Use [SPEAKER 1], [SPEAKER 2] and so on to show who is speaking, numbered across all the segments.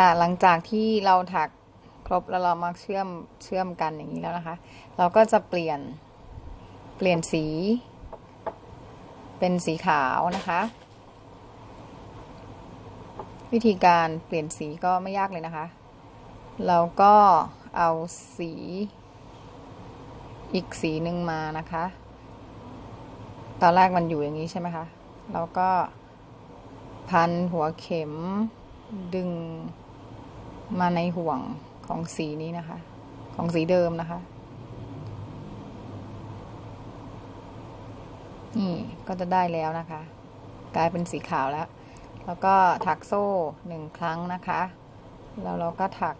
[SPEAKER 1] ค่ะ หลังจากที่เราถักครบแล้วเรามาเชื่อมเชื่อมกันอย่างนี้แล้วนะคะ เราก็จะเปลี่ยนเปลี่ยนสี เป็นสีขาวนะคะ วิธีการเปลี่ยนสีก็ไม่ยากเลยนะคะ เราก็เอาสีอีกสีหนึ่งมานะคะ ตอนแรกมันอยู่อย่างนี้ใช่ไหมคะ เราก็พันหัวเข็มดึง มาในห่วงของสีนี้นะคะ ของสีเดิมนะคะ นี่ก็จะได้แล้วนะคะ กลายเป็นสีขาวแล้ว แล้วก็ถักโซ่หนึ่งครั้งนะคะ แล้วเราก็ถัก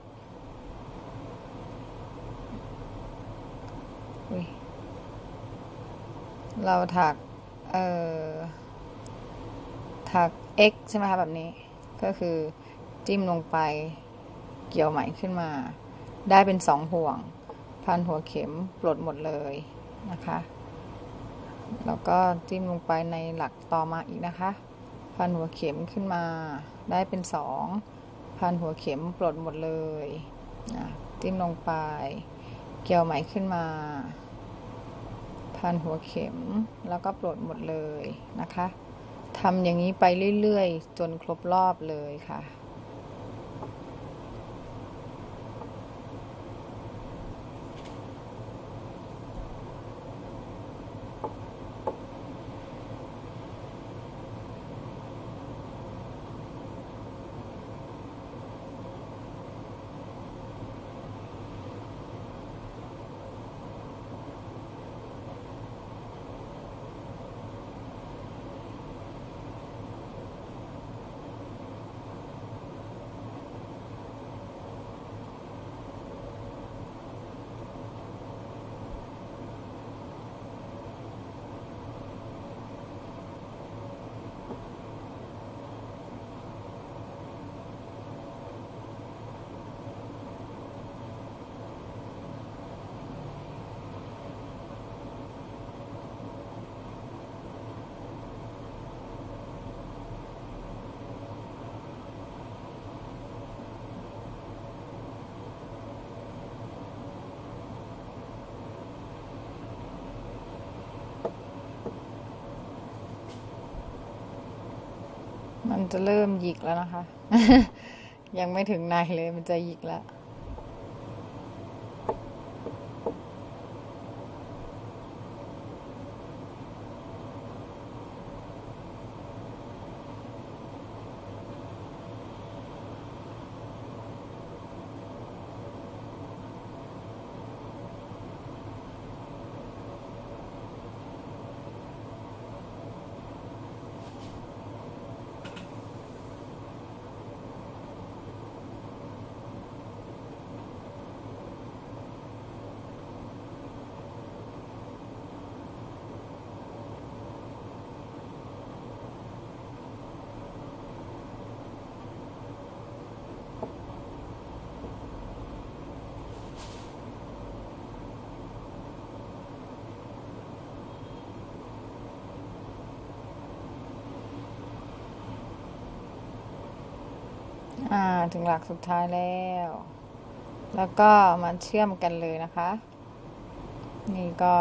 [SPEAKER 1] เราถัก เอ่อ ถัก x ใช่ไหมคะแบบนี้ ก็คือจิ้มลงไป เกี่ยวไหมขึ้นมา ได้เป็นสองห่วง พันหัวเข็มปลดหมดเลยนะคะ แล้วก็จิ้มลงไปในหลักต่อมาอีกนะคะ พันหัวเข็มขึ้นมา ได้เป็นสองพันหัวเข็มปลดหมดเลยนะจิ้มลงไป เกี่ยวไหมขึ้นมา พันหัวเข็มแล้วก็ปลดหมดเลยนะคะทำอย่างนี้ไปเรื่อย ๆ จนครบรอบเลยค่ะ มันจะเริ่มหยิกแล้วนะคะ ยังไม่ถึงในเลยมันจะหยิกแล้ว อ่าถึงหลักสุดท้ายแล้ว แล้วก็มาเชื่อมกันเลยนะคะ นี่ก็